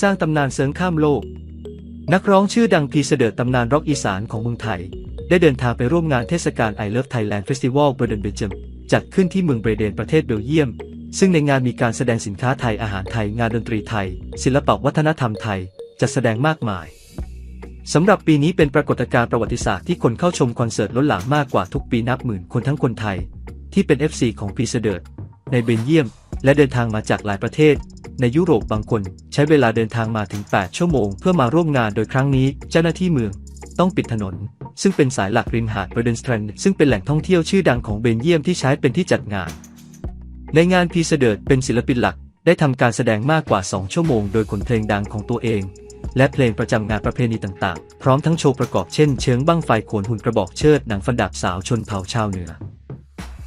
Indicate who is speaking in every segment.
Speaker 1: สร้างตำนานเสริงข้ามโลก นักร้องชื่อดังพีเสดิร์ดตำนานร็อกอีสานของเมืองไทย ได้เดินทางไปร่วมงานเทศกาล I Love Thailand Festival เบอร์เดนเบจมจัดขึ้นที่เมืองเบรเดนประเทศเบลเยียม ซึ่งในงานมีการแสดงสินค้าไทยอาหารไทยงานดนตรีไทย ศิลปวัฒนธรรมไทยจัดแสดงมากมายสำหรับปีนี้เป็นปรากฏการณ์ประวัติศาสตร์ที่คนเข้าชมคอนเสิร์ตล้นหลามมากกว่าทุกปีนับหมื่นคนทั้งคนไทย ที่เป็น FC ของพีเสเดิร์ในเบลเยียม และเดินทางมาจากหลายประเทศ ในยุโรปบางคนใช้เวลาเดินทางมาถึง 8 ชั่วโมงเพื่อมาร่วมงานโดยครั้งนี้เจ้าหน้าที่เมืองต้องปิดถนน ซึ่งเป็นสายหลักริมหาดเบรเดนสแตรนด์ซึ่งเป็นแหล่งท่องเที่ยวชื่อดังของเบลเยียมที่ใช้เป็นที่จัดงาน ในงานพีเสเดิร์ดเป็นศิลปินหลักได้ทำการแสดงมากกว่า 2 ชั่วโมงโดยขนเพลงดังของตัวเอง และเพลงประจำงานประเพณีต่างๆ พร้อมทั้งโชว์ประกอบเช่นเชิงบั้งไฟโขนหุ่นกระบอกเชิดหนังฟันดาบสาวชนเผ่าชาวเหนือ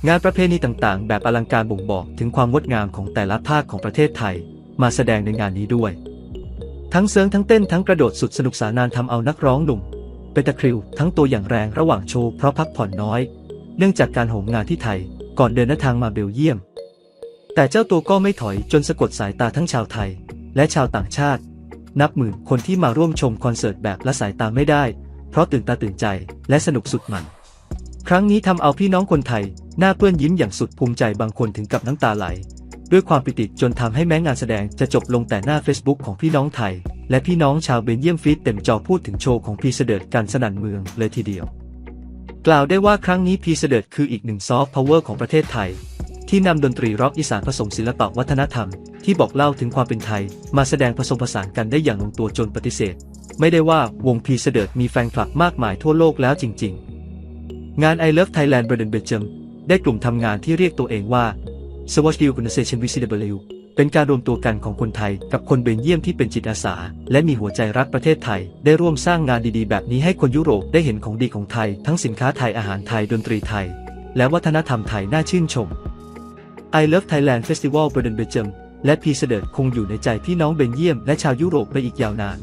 Speaker 1: งานประเพณีต่างๆ แบบอลังการบ่งบอกถึงความงดงามของแต่ละภาคของประเทศไทย มาแสดงในงานนี้ด้วย ทั้งเซิงทั้งเต้นทั้งกระโดดสุดสนุกสนานทำเอานักร้องหนุ่มเป็นตะคริวทั้งตัวอย่างแรงระหว่างโชว์เพราะพักผ่อนน้อย เนื่องจากการโหมงานที่ไทยก่อนเดินทางมาเบลเยียม แต่เจ้าตัวก็ไม่ถอยจนสะกดสายตาทั้งชาวไทย และชาวต่างชาติ นับหมื่นคนที่มาร่วมชมคอนเสิร์ตแบบละสายตาไม่ได้ เพราะตื่นตาตื่นใจและสนุกสุดมัน ครั้งนี้ทำเอาพี่น้องคนไทย หน้าเปื้อนยิ้มอย่างสุดภูมิใจบางคนถึงกับน้ำตาไหล ด้วยความปิติจนทำให้แม้งานแสดงจะจบลงแต่หน้า Facebook ของพี่น้องไทย และพี่น้องชาวเบลเยียมฟีดเต็มจอพูดถึงโชว์ของพีเสเดิร์ดกันสนั่นเมืองเลยทีเดียว กล่าวได้ว่าครั้งนี้พีเสเดิร์ดคืออีกหนึ่งซอฟต์พาวเวอร์ของประเทศไทย ที่นำดนตรีร็อกอีสานผสมศิลปวัฒนธรรม ที่บอกเล่าถึงความเป็นไทย มาแสดงผสมผสานกันได้อย่างลงตัวจนปฏิเสธ ไม่ได้ว่าวงพีเสเดิร์ดมีแฟนคลับมากมายทั่วโลกแล้วจริง ๆ งาน I Love Thailand b r a d e n b e l g i u m ได้กลุ่มทำงานที่เรียกตัวเองว่า s w a t c h Organization VCW เป็นการรวมตัวกันของคนไทยกับคนเบลเยียมที่เป็นจิตอาสา และมีหัวใจรักประเทศไทย ได้ร่วมสร้างงานดีๆ แบบนี้ให้คนยุโรปได้เห็นของดีของไทย ทั้งสินค้าไทยอาหารไทยดนตรีไทย และวัฒนธรรมไทยน่าชื่นชม I Love Thailand Festival b r a d e n b e l g i u m และพีเสดิร์ดคงอยู่ในใจพี่น้องเบลเยียมและชาวยุโรปไปอีกยาวนาน